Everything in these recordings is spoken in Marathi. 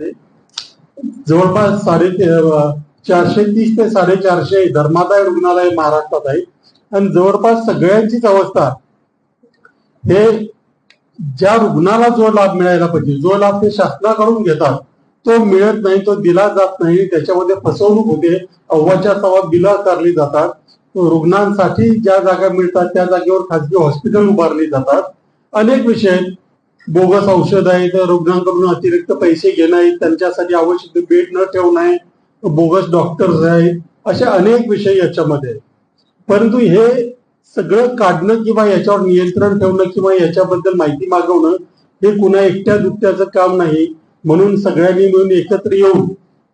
जवळपास साडे चारशे तीस ते साडेचारशे धर्मादाय रुग्णालय महाराष्ट्रात आहे. आणि जवळपास सगळ्यांचीच अवस्था हे ज्या रुग्णाला जो लाभ मिळायला पाहिजे जो लाभ ते शासनाकडून घेतात तो मिळत नाही तो दिला जात नाही त्याच्यामध्ये फसवणूक होते अव्वाच्या सवा बिला आकारली जातात रुग्णांसाठी ज्या जागा मिळतात त्या जागेवर खाजगी हॉस्पिटल उभारली जातात. अनेक विषय बोगस औषध आहेत रुग्णांकडून अतिरिक्त पैसे घेणं आहेत त्यांच्यासाठी आवश्यक बेड न ठेवणं आहे बोगस डॉक्टर्स आहेत असे अनेक विषय याच्यामध्ये आहेत. परंतु हे सगळं काढणं किंवा याच्यावर नियंत्रण ठेवणं किंवा याच्याबद्दल माहिती मागवणं हे कुणा एकट्या दुकट्याचं काम नाही म्हणून सगळ्यांनी मिळून एकत्र येऊन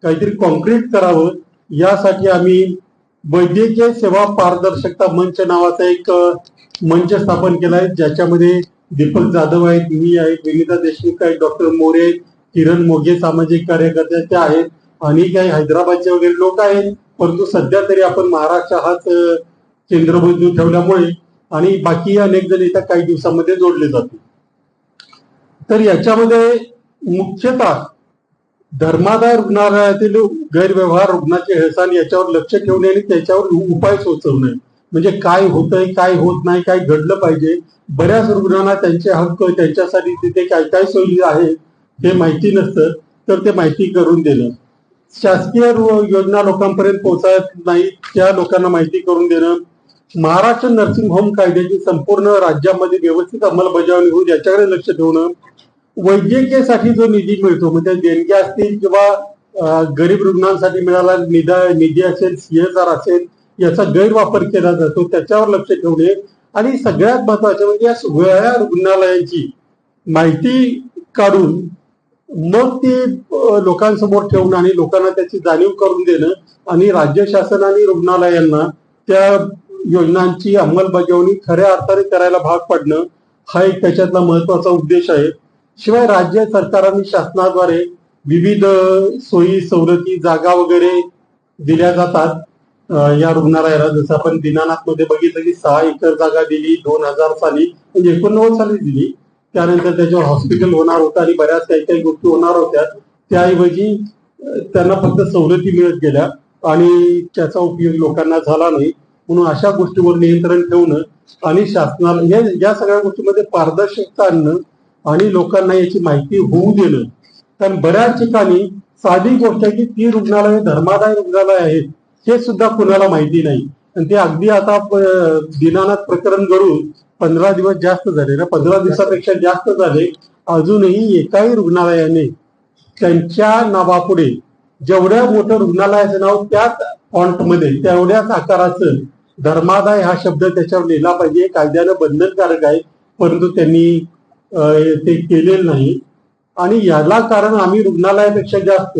काहीतरी कॉन्क्रीट करावं यासाठी आम्ही वैद्यकीय सेवा पारदर्शकता मंच नावाचा एक मंच स्थापन केला आहे ज्याच्यामध्ये दीपक जाधव आहेत मी आहेत विनिता देशमुख आहेत डॉक्टर मोरे आहेत किरण मोघे सामाजिक कार्यकर्त्याचे आहेत आणि काही हैदराबादचे वगैरे लोक आहेत परंतु सध्या तरी आपण महाराष्ट्र हाच केंद्रबिंदू ठेवल्यामुळे आणि बाकी अनेक जण येत्या काही दिवसामध्ये जोडले जातील. तर याच्यामध्ये मुख्यतः धर्मादाय रुग्णालयातील गैरव्यवहार रुग्णाचे हेळसाण याच्यावर लक्ष ठेवणे आणि त्याच्यावर उपाय सुचवणे. म्हणजे काय होतंय काय होत नाही काय घडलं पाहिजे बऱ्याच रुग्णांना त्यांचे हक्क त्यांच्यासाठी तिथे काय काय सोयी आहे हे माहिती नसतं तर ते माहिती करून देणं. शासकीय योजना लोकांपर्यंत पोहोचत नाही त्या लोकांना माहिती करून देणं. महाराष्ट्र नर्सिंग होम कायद्याची संपूर्ण राज्यामध्ये व्यवस्थित अंमलबजावणी होईल याच्याकडे लक्ष ठेवणं. वैद्यकीयसाठी जो निधी मिळतो म्हणजे देणग्या असतील किंवा गरीब रुग्णांसाठी मिळाला निदा निधी असेल सीएसआर असेल याचा गैरवापर केला जातो त्याच्यावर लक्ष ठेवणे आणि सगळ्यात महत्त्वाचे म्हणजे या सगळ्या रुग्णालयांची माहिती काढून मग ती लोकांसमोर ठेवणं आणि लोकांना त्याची जाणीव करून देणं आणि राज्य शासन आणि रुग्णालयांना त्या योजनांची अंमलबजावणी खऱ्या अर्थाने करायला भाग पडणं हा एक त्याच्यातला महत्त्वाचा उद्देश आहे. शिवाय राज्य सरकार आणि शासनाद्वारे विविध सोयी सवलती जागा वगैरे दिल्या जातात. या रुग्णालयाला जसं आपण दिनानाथमध्ये बघितलं की सहा एकर जागा दिली दोन हजार साली म्हणजे एकोणनव्वद साली दिली. त्यानंतर त्याच्यावर हॉस्पिटल होणार होतं आणि बऱ्याच काही काही गोष्टी होणार होत्या. त्याऐवजी त्यांना फक्त सवलती मिळत गेल्या आणि त्याचा उपयोग लोकांना झाला नाही. म्हणून अशा गोष्टीवर नियंत्रण ठेवणं आणि शासनाला या या सगळ्या गोष्टीमध्ये पारदर्शकता आणणं आणि लोकांना याची माहिती होऊ देणं. कारण बऱ्याच ठिकाणी साधी गोष्ट आहे की ती रुग्णालय धर्मादाय रुग्णालय आहेत. हे सुद्धा कुणाला माहिती नाही. आणि ते अगदी आता दिनानाथ प्रकरण घडून पंधरा दिवस जास्त झाले ना पंधरा दिवसापेक्षा जास्त झाले. अजूनही एकाही रुग्णालयाने त्यांच्या नावापुढे जेवढ्या मोठं रुग्णालयाचं नाव त्याच फॉन्टमध्ये तेवढ्याच आकाराचं धर्मादाय हा शब्द त्याच्यावर लिहिला पाहिजे. कायद्यानं बंधनकारक आहे परंतु त्यांनी ते केलेलं नाही. आणि याला कारण आम्ही रुग्णालयापेक्षा जास्त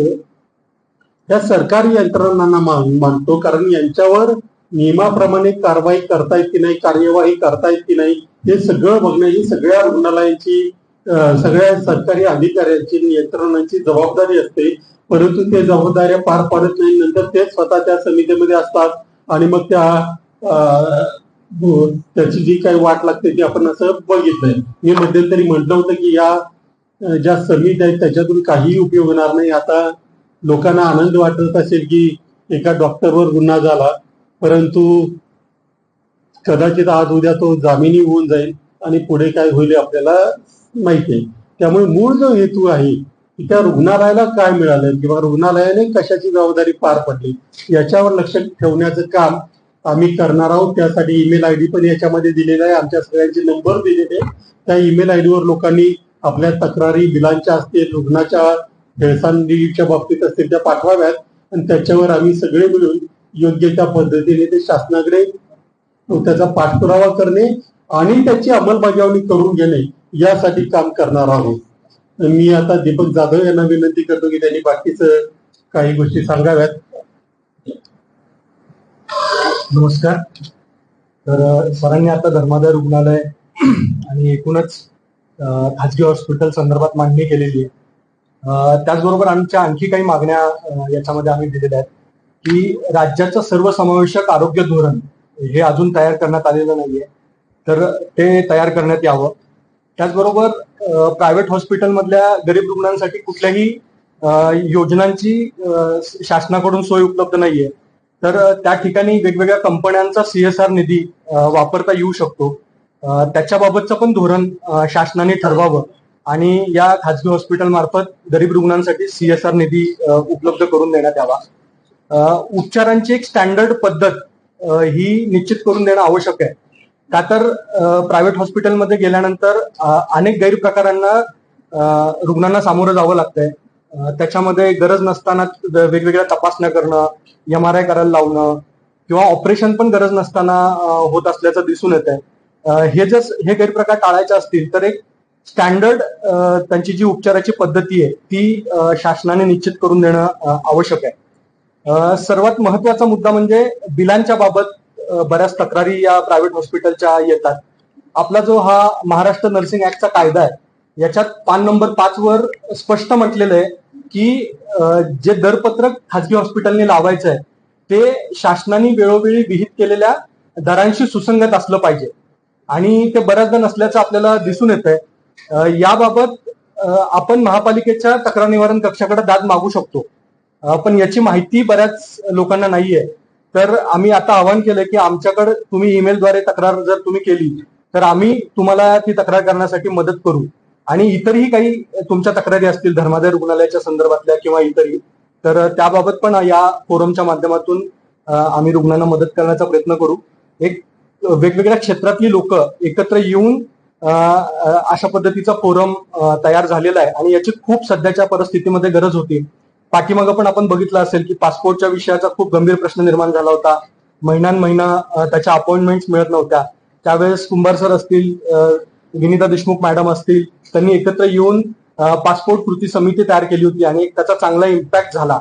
या सरकारी यंत्रणांना मानतो. कारण यांच्यावर नियमाप्रमाणे कारवाई करता येत की नाही कार्यवाही करता येत की नाही. हे सगळं बघणं ही सगळ्या रुग्णालयाची सगळ्या सरकारी अधिकाऱ्यांची आणि यंत्रणांची जबाबदारी असते. परंतु ते जबाबदाऱ्या पार पाडत नाही. नंतर ते स्वतः त्या समितीमध्ये असतात आणि मग त्या अं, त्याची जी काही वाट लागते ती आपण असं बघितलंय. मी मध्यंतरी म्हटलं होतं की या ज्या समिती आहेत त्याच्यातून काहीही उपयोग होणार नाही. आता लोकांना आनंद वाटत असेल की एका डॉक्टरवर गुन्हा झाला परंतु कदाचित आज उद्या तो जामिनी होऊन जाईल आणि पुढे काय होईल आपल्याला माहिती आहे त्यामुळे मूळ जो हेतू आहे की त्या रुग्णालयाला काय मिळालं किंवा रुग्णालयाने कशाची जबाबदारी पार पडली याच्यावर लक्ष ठेवण्याचं काम आम्ही करणार आहोत. त्यासाठी ईमेल आय डी पण याच्यामध्ये दिलेला आहे. आमच्या सगळ्यांचे नंबर दिलेले आहे. त्या ईमेल आय डीवर लोकांनी आपल्या तक्रारी बिलांच्या असतील रुग्णाच्या भेळसांडीच्या बाबतीत असतील त्या पाठवाव्यात. आणि त्याच्यावर आम्ही सगळे मिळून योग्य त्या पद्धतीने ते शासनाकडे त्याचा पाठपुरावा करणे आणि त्याची अंमलबजावणी करून घेणे यासाठी काम करणार आहोत. मी आता दीपक जाधव यांना विनंती करतो की त्यांनी बाकीचं काही गोष्टी सांगाव्यात. नमस्कार. तर सरांनी आता धर्मादाय रुग्णालय आणि एकूणच खाजगी हॉस्पिटल संदर्भात मांडणी केलेली आहे. त्याचबरोबर आमच्या आणखी काही मागण्या याच्यामध्ये आम्ही दिलेल्या आहेत की राज्याचं सर्वसमावेशक आरोग्य धोरण हे अजून तयार करण्यात आलेलं नाहीये. तर ते तयार करण्यात यावं. त्याचबरोबर प्रायव्हेट हॉस्पिटलमधल्या गरीब रुग्णांसाठी कुठल्याही योजनांची शासनाकडून सोय उपलब्ध नाहीये. तर त्या ठिकाणी वेगवेगळ्या कंपन्यांचा सीएसआर निधी वापरता येऊ शकतो. त्याच्याबाबतचं पण धोरण शासनाने ठरवावं. आणि या खाजगी हॉस्पिटल मार्फत गरीब रुग्णांसाठी सीएसआर निधी उपलब्ध करून देण्यात यावा. उपचारांची एक स्टँडर्ड पद्धत ही निश्चित करून देणं आवश्यक आहे. का तर प्रायव्हेट हॉस्पिटलमध्ये गेल्यानंतर अनेक गैरप्रकारांना रुग्णांना सामोरं जावं लागतंय. त्याच्यामध्ये गरज नसताना वेगवेगळ्या तपासण्या करणं एम आर आय करायला लावणं किंवा ऑपरेशन पण गरज नसताना होत असल्याचं दिसून येत आहे हे जर हे गैरप्रकार टाळायचे असतील तर एक स्टँडर्ड त्यांची जी उपचाराची पद्धती आहे ती शासनाने निश्चित करून देणं आवश्यक आहे. सर्वात महत्त्वाचा मुद्दा म्हणजे बिलांच्या बाबत बऱ्याच तक्रारी या प्रायव्हेट हॉस्पिटलच्या येतात. आपला जो हा महाराष्ट्र नर्सिंग ऍक्टचा कायदा आहे याच्यात पान नंबर पाच वर स्पष्ट म्हटलेलं आहे की जे दरपत्रक खाजगी हॉस्पिटलने लावायचं आहे ते शासनाने वेळोवेळी विहित केलेल्या दरांशी सुसंगत असलं पाहिजे. आणि ते बऱ्याचदा नसल्याचं आपल्याला दिसून येत आहे याबाबत आपण महापालिकेच्या तक्रार निवारण कक्षाकडे दाद मागू शकतो. पण याची माहिती बऱ्याच लोकांना नाहीये. तर आम्ही आता आवाहन केलं की आमच्याकडे तुम्ही ईमेलद्वारे तक्रार जर तुम्ही केली तर आम्ही तुम्हाला ती तक्रार करण्यासाठी मदत करू. आणि इतरही काही तुमच्या तक्रारी असतील धर्मादाय रुग्णालयाच्या संदर्भातल्या किंवा इतरही तर त्याबाबत पण या फोरमच्या माध्यमातून आम्ही रुग्णांना मदत करण्याचा प्रयत्न करू. एक वेगवेगळ्या क्षेत्रातली लोक एकत्र येऊन अशा पद्धतीचा फोरम तयार झालेला आहे. आणि याची खूप सध्याच्या परिस्थितीमध्ये गरज होती. पाठीमागं पण आपण बघितलं असेल की पासपोर्टच्या विषयाचा खूप गंभीर प्रश्न निर्माण झाला होता. महिन्यान महिना त्याच्या अपॉइंटमेंट मिळत नव्हत्या. त्यावेळेस कुंभार सर असतील विनिता देशमुख मॅडम असतील त्यांनी एकत्र येऊन पासपोर्ट कृती समिती तयार केली होती आणि त्याचा चांगला इम्पॅक्ट झाला.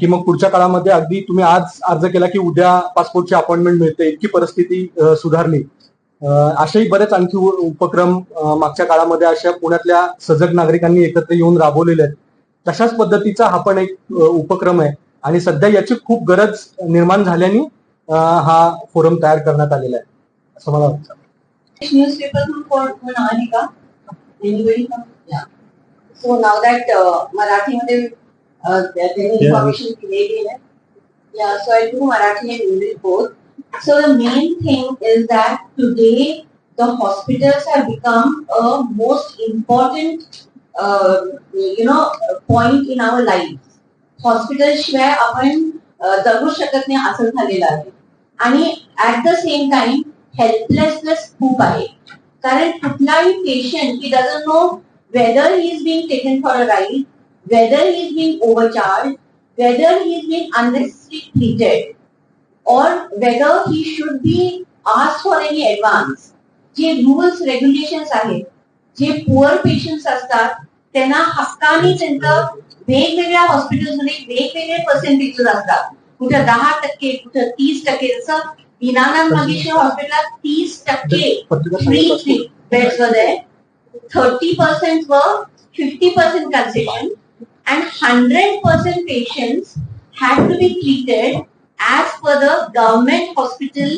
की मग पुढच्या काळामध्ये अगदी तुम्ही आज अर्ज केला की उद्या पासपोर्टची अपॉइंटमेंट मिळते. इतकी परिस्थिती सुधारली. असेही बरेच आणखी उपक्रम मागच्या काळामध्ये अशा पुण्यातल्या सजग नागरिकांनी एकत्र येऊन राबवलेले आहेत. तशाच पद्धतीचा हा पण एक उपक्रम आहे. आणि सध्या याची खूप गरज निर्माण झाल्याने हा फोरम तयार करण्यात आलेला आहे. असं मला वाटतं. Now that uh, Marathi मध्ये त्यांनी information दिलेली आहे. Marathi and English both. So the main thing is that today the hospitals have become a most important, uh, you know, point in our lives. Hospital शिवाय आपण अ, जगू शकत नाही असं झालेलं आहे आणि at the same time helplessness खूप आहे कारण कुठलाही patient he doesn't know whether he is being taken for a ride whether he is being overcharge whether he is being unnecessary treated or whether he should be asked for any advance. जे रुल्स रेग्युलेशन्स आहेत, जे पुअर पेशंट्स असतात, त्यांना हक्काने त्यांचं वेगवेगळ्या हॉस्पिटल्समध्ये वेगवेगळे पर्सेंटेजेस असतात कुठं दहा टक्के, कुठं तीस टक्के, जसं दीनानाथ मंगेशकर हॉस्पिटलला तीस टक्के फ्री बेड्स वर थर्टी पर्सेंट वर fifty percent concession and 100% patients had to be treated as per the government hospital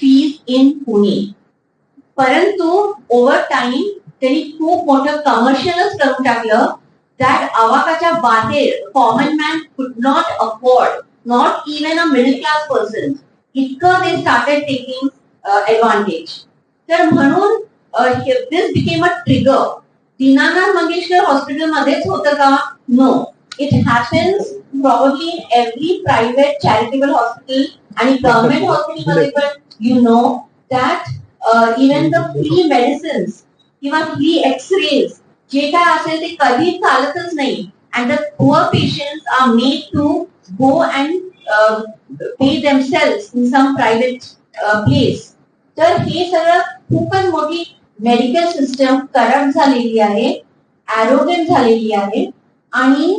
fees in Pune. परंतु ओव्हर टाइम त्यांनी खूप मोठं कमर्शियलच करून टाकलं दॅट आवाकाच्या बाहेर common man could not afford not even a middle class person इतकं ते स्टार्टेड टेकिंग ऍडव्हान्टेज तर म्हणून this became a trigger Dinanath Mangeshkar hospital मध्येच होतं का? No it happens probably in every private charitable hospital आणि गव्हर्नमेंट हॉस्पिटलमध्ये पण you know that even the free medicines किंवा फ्री एक्सरेज जे काय असेल ते कधी चालतच नाही. And the poor patients are made to go and pay themselves in some private place तर हे सगळं खूपच मोठी मेडिकल सिस्टम करप्ट झालेली आहे ऍरोगेंट झालेली आहे. आणि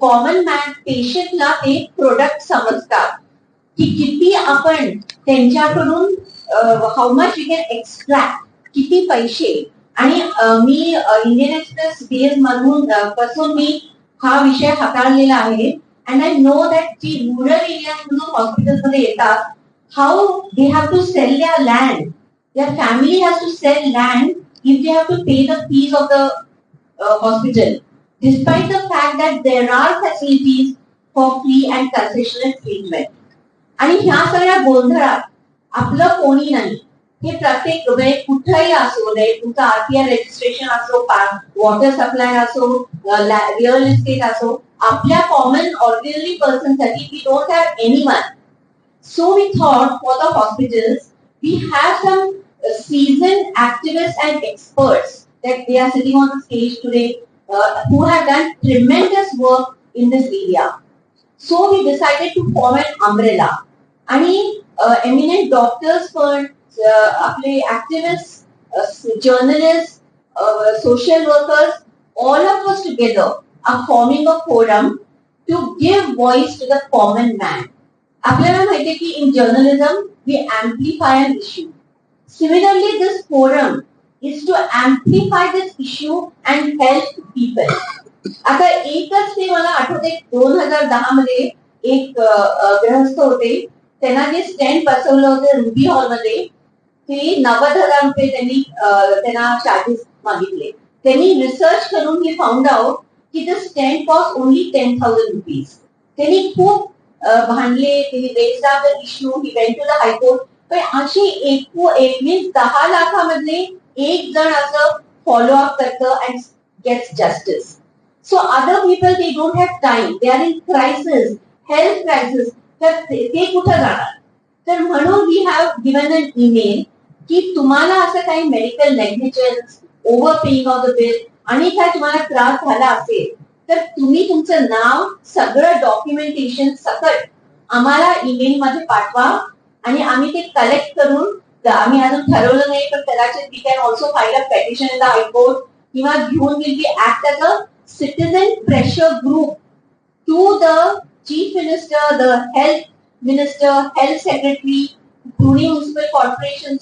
कॉमन मॅन पेशंटला ते प्रोडक्ट समजतात. की किती आपण त्यांच्याकडून how much you can extract किती पैसे. आणि मी इंडियन एक्सप्रेस बीएस मधून पासून मी हा विषय हाताळलेला आहे. अँड आय नो दॅट जी रुरल एरियामधून हॉस्पिटलमध्ये येतात how they have to sell their land their family has to sell land if they have to pay the fees of the uh, hospital. despite the fact that there are facilities for free and concessional treatment. आणि ह्या सगळ्या गोंधळात आपलं कोणी नाही हे प्रत्येक वेळ कुठंही असू दे तुमचं आरटीआय रजिस्ट्रेशन असो वॉटर सप्लाय असो रिअल इस्टेट असो आपल्या कॉमन ऑर्डिनरी पर्सन साठी we don't have anyone so we thought for the hospitals we have some seasoned activists and experts that they are sitting on the stage today uh, who have done tremendous work in this area. So we decided to form an umbrella. आणि एमिनेंट डॉक्टर्स पण अ, आपले activist journalist social workers all of us together are forming a forum to give voice to the common man. आपल्याला माहितीये की in journalism we amplify an issue. Similarly, this forum is to amplify this issue and help people. आता एकच ते मला आठवते दोन हजार दहा मध्ये एक ग्रहस्थ गृहस्थ होते. त्यांना जे स्टँड बसवलं होतं रुबी हॉलमध्ये ते नव्वद हजार रुपये त्यांनी त्यांना चार्जेस मागितले. त्यांनी रिसर्च करून हे फाउंड आउट की the stent cost only ten thousand rupees त्यांनी खूप भांडले त्यांनी raised the issue he went to the high court पण अशी एकू एक मीन्स दहा लाखामधले एक जण असं फॉलो अप करतं and gets justice so other people they don't have time they are in crisis health crisis तर ते कुठं जाणार? तर म्हणून we have given an email की तुम्हाला असं काही medical negligence over paying of the bill आणि काय तुम्हाला त्रास झाला असेल तर तुम्ही तुमचं नाव सगळं डॉक्युमेंटेशन सकट आम्हाला ईमेल मध्ये पाठवा. आणि आम्ही ते कलेक्ट करून द- आम्ही अजून ठरवलं नाही पण कदाचित we can also file a petition in the high court किंवा घेऊन will be act as a citizen pressure group to the chief minister, the health minister, health secretary, Pune municipal corporation,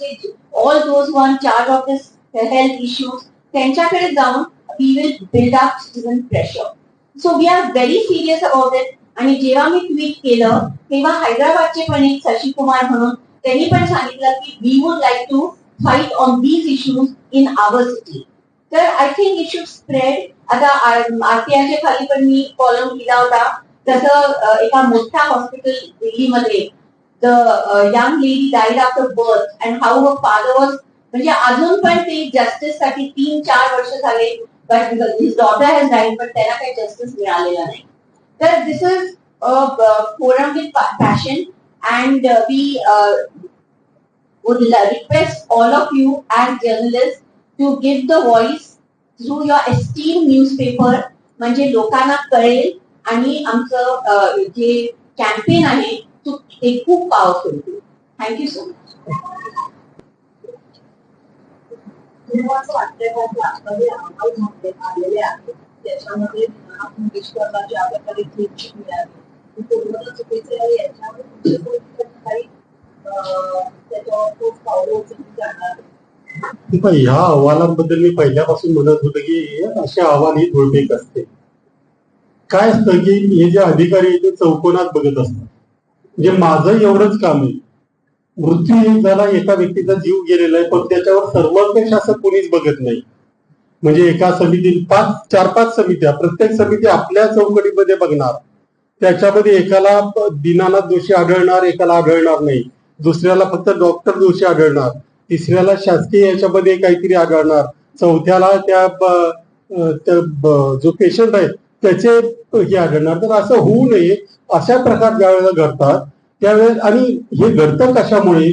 all those who are in charge of this uh, health issues, त्यांच्याकडे जाऊन we will build up citizen pressure. So we are very serious about it. आणि जेव्हा मी ट्विट केलं तेव्हा हैदराबादचे पण एक शशी कुमार म्हणून त्यांनी पण सांगितलं की we would like to fight on these issues in our city तर I think it should spread आता आरटीआयच्या खाली पण मी कॉलम लिहिला होता. तसं एका मोठ्या हॉस्पिटल दिल्लीमध्ये the young lady died after birth and how a father was म्हणजे अजून पण ते जस्टिससाठी तीन चार वर्ष झाले but his daughter has died पण त्यांना काही जस्टिस मिळालेला नाही. तर this is forum with passion and we would la- request all of you as journalists to give the voice through your esteemed newspaper म्हणजे लोकांना कळेल आणि आमचं अ, जे कॅम्पेन आहे तो ते खूप पॉवरफुल थँक्यू सो मच तुम्हाला असं वाटतंय का की आता जे अहवाल मध्ये आलेले आहेत त्याच्यामध्ये आपण विश्वाला ज्या प्रकारे क्लिपची मिळाली पूर्ण चुकीचे आहे. याच्यावर तुमचे कोणते काही त्याच्यावर ठोस पावलं उचलली जाणार ह्या अहवालांबद्दल मी पहिल्यापासून म्हणत होतो की असे अहवाल ही धोळपेक असते. काय असतं की हे जे अधिकारी ते चौकोनात बघत असतात म्हणजे माझं एवढंच काम आहे. मृत्यू झाला एका व्यक्तीचा जीव गेलेला आहे पण त्याच्यावर सर्वांपेक्षा असं कोणीच बघत नाही. म्हणजे एका समिती पाच चार पाच समित्या प्रत्येक समिती आपल्या चौकटीमध्ये बघणार. त्याच्यामध्ये एकाला दिनानाथ दोषी आढळणार एकाला आढळणार नाही. दुसऱ्याला फक्त डॉक्टर दोषी आढळणार. तिसऱ्याला शासकीय याच्यामध्ये काहीतरी आढळणार. चौथ्याला त्या जो पेशंट आहे त्याचे हे आढळणार. तर असं होऊ नये. अशा प्रकार ज्या वेळेला घडतात त्यावेळेस आणि हे घडतं कशामुळे?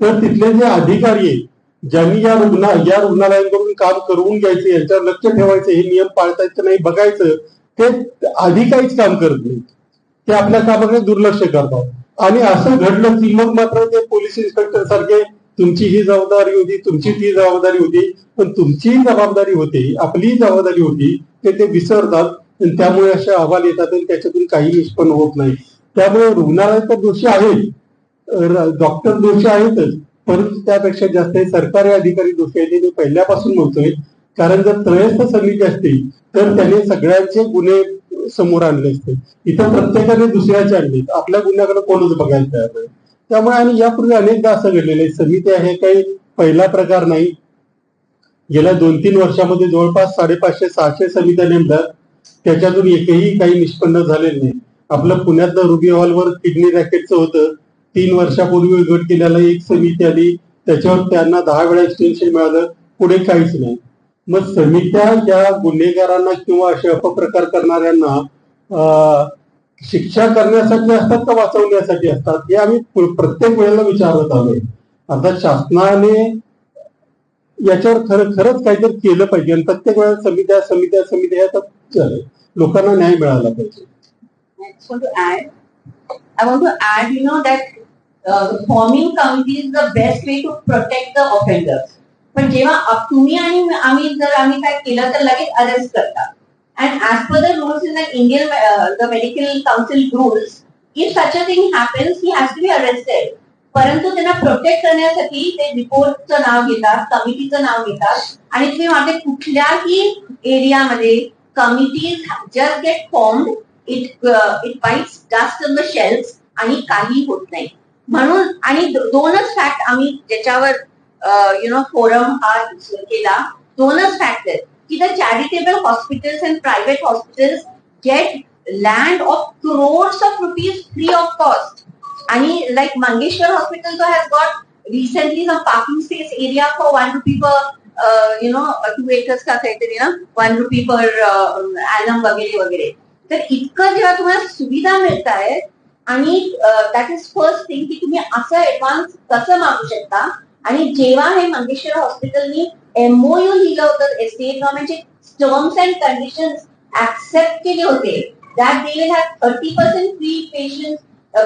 तर तिथले जे अधिकारी आहेत ज्यांनी या रुग्णा या रुग्णालयांकडून काम करून घ्यायचं यांच्यावर लक्ष ठेवायचं हे नियम पाळतायचं नाही बघायचं ते आधी काहीच काम करत नाही ते आपल्या कामाकडे दुर्लक्ष करतात. आणि असं घडलं की मग मात्र ते पोलीस इन्स्पेक्टर सारखे तुमची ही जबाबदारी होती तुमची ती जबाबदारी होती पण तुमची जबाबदारी होती आपली जबाबदारी होती ते ते विसरतात आणि त्यामुळे असे अहवाल येतात आणि त्याच्यातून काही निष्पन्न होत नाही. त्यामुळे रुग्णालय तर दोषी आहेत. डॉक्टर दोषी आहेतच. परंतु त्यापेक्षा जास्त हे सरकारी अधिकारी दोषी आहेत मी पहिल्यापासून म्हणतोय. कारण जर त्रयस्थ समिती असतील तर त्याने सगळ्यांचे गुन्हे समोर आणले असते. इथं प्रत्येकाने दुसऱ्याचे आणले. आपल्या गुन्ह्याकडे कोणच बघायला तयार नाही. त्यामुळे आणि यापूर्वी अनेकदा असं घडलेलं आहे. समिती हे काही पहिला प्रकार नाही. गेल्या दोन तीन वर्षामध्ये जवळपास साडेपाचशे सहाशे समित्या नेमल्यात त्याच्यातून एकही काही निष्पन्न झालेलं नाही. आपलं पुण्यातलं रुबी हॉलवर किडनी रॅकेटचं होतं. तीन वर्षापूर्वी उद्घट केलेलं एक समिती आली त्याच्यावर त्यांना दहा वेळा एक्सटेन्शन मिळालं पुढे काहीच नाही. मग समित्या ज्या गुन्हेगारांना किंवा असे अपप्रकार करणाऱ्यांना शिक्षा करण्यासाठी असतात का वाचवण्यासाठी असतात हे आम्ही प्रत्येक वेळेला विचारत आलोय. आता शासनाने याच्यावर खरं खरंच काहीतरी केलं पाहिजे. आणि प्रत्येक वेळेला समित्या समित्या समित्या याचा लोकांना न्याय मिळाला पाहिजे. I want to add, you know, that uh, forming committee is the best way to protect the पण जेव्हा तुम्ही आणि आम्ही जर आम्ही काय केलं तर लगेच अरेस्ट करतात. And as per the rules in the Indian the medical council rules if such a thing happens he has to be arrested परंतु त्यांना प्रोटेक्ट करण्यासाठी ते रिपोर्टचं नाव घेतात कमिटीचं नाव घेतात. आणि तुम्ही मागे कुठल्याही एरियामध्ये committees just get form it it bites dust on the shelves आणि काही होत नाही. म्हणून आणि दोनच फॅक्ट आम्ही ज्याच्यावर यु नो फोरम हा केला दोनच फॅक्ट आहेत. की the charitable hospitals and private hospitals get land of crores of rupees free of cost आणि like Mangeshwar hospital has got recently some parking space area for one rupee per you know two acres का काहीतरी ना वन रुपी पर ॲनम वगैरे वगैरे. तर इतकं जेव्हा तुम्हाला सुविधा मिळत आहेत आणि दॅट इज फर्स्ट थिंग की तुम्ही असं ऍडव्हान्स कसं मागू शकता आणि जेव्हा हे मंगेश्वर हॉस्पिटलनी एमओयू लिहिलं होतं स्टेट गव्हर्नमेंटचे टर्म्स अँड कंडिशन ऍक्सेप्ट केले होते that they will have thirty percent free patient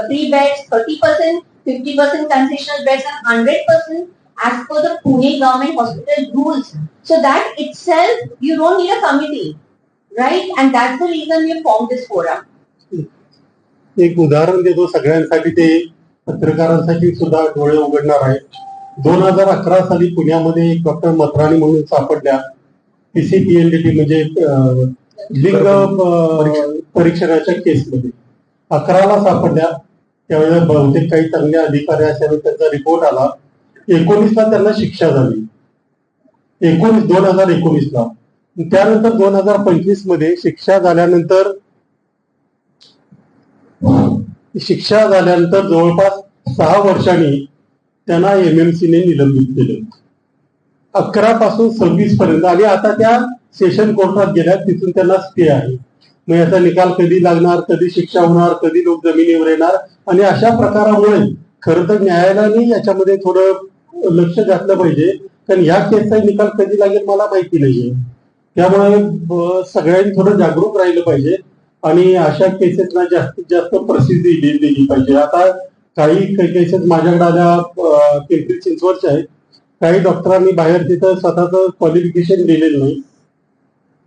free beds thirty percent fifty percent concessional beds and hundred percent as per the Pune government hospital rules. So that itself, you don't need a committee, right? And that's the reason we formed this forum. एक उदाहरण देतो सगळ्यांसाठी ते पत्रकारांसाठी सुद्धा डोळे उघडणार आहे. दोन हजार अकरा साली पुण्यामध्ये एक डॉक्टर मथराणी म्हणून सापडल्या. पीसीपीएलडीटी म्हणजे लिंग परीक्षणाच्या केसमध्ये. अकराला सापडल्या. त्यावेळेला बहुतेक काही चांगले अधिकारी असल्याने त्यांचा रिपोर्ट आला. एकोणीसला त्यांना शिक्षा झाली. एकोणीस दोन हजार एकोणीसला. त्यानंतर दोन हजार पंचवीसमध्ये शिक्षा झाल्यानंतर शिक्षा झाल्यानंतर जवळपास सहा वर्षांनी त्यांना एम एम सीने निलंबित केलं. अकरा पासून सव्वीस पर्यंत. आणि आता त्या सेशन कोर्टात गेल्या तिथून त्यांना स्टे आहे. मग याचा निकाल कधी लागणार कधी शिक्षा होणार कधी लोक जमिनीवर येणार? आणि अशा प्रकारामुळे खरं तर न्यायालयाने याच्यामध्ये थोडं लक्ष घातलं पाहिजे. कारण ह्या केसचा निकाल कधी लागेल मला माहिती नाहीये. त्यामुळे सगळ्यांनी थोडं जागरूक राहिलं पाहिजे. आणि अशा केसेसना जास्तीत जास्त प्रसिद्धी दिली पाहिजे. आता काही केसेस माझ्याकडे आल्या पिंपरी चिंचवडच्या आहेत. काही डॉक्टरांनी बाहेर तिथं स्वतःच क्वालिफिकेशन दिलेलं नाही.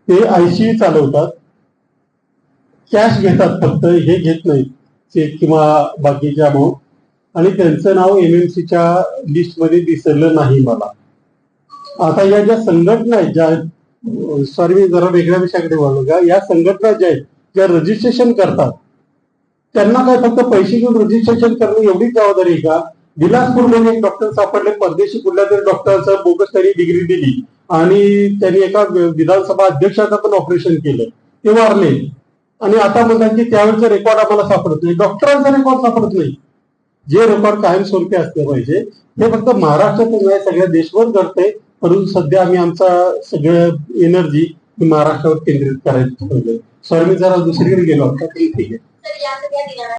ते आयसीयू चालवतात. कॅश घेतात फक्त हे घेत नाही चेक किंवा बाकीच्या अमाऊंट आणि त्यांचं नाव एम एम सीच्या लिस्टमध्ये दिसलं नाही मला. आता या ज्या संघटना आहेत ज्या सॉरी मी जरा वेगळ्या विषयाकडे वळलो. का या संघटना ज्या आहेत ज्या रजिस्ट्रेशन करतात त्यांना काय फक्त पैसे घेऊन रजिस्ट्रेशन करणे एवढीच जबाबदारी आहे का? बिलासपूरमध्ये एक डॉक्टर सापडले परदेशी कुठल्या तरी डॉक्टरचा बोगस त्यांनी डिग्री दिली आणि त्यांनी एका विधानसभा अध्यक्षाचं पण ऑपरेशन केलं. ते वारले. आणि आता म्हणतात त्यांची त्यावेळेचा रेकॉर्ड आम्हाला सापडत नाही. डॉक्टरांचा रेकॉर्ड सापडत नाही. जे रेकॉर्ड कायमस्वरूपी असले पाहिजे हे फक्त महाराष्ट्रातच नाही सगळ्या देशभर घडते परंतु सध्या आम्ही आमचा सगळं एनर्जी महाराष्ट्रावर केंद्रित करायचं ठरवलंय सॉरी मी जरा दुसरीकडे गेलो. होता ठीक आहे.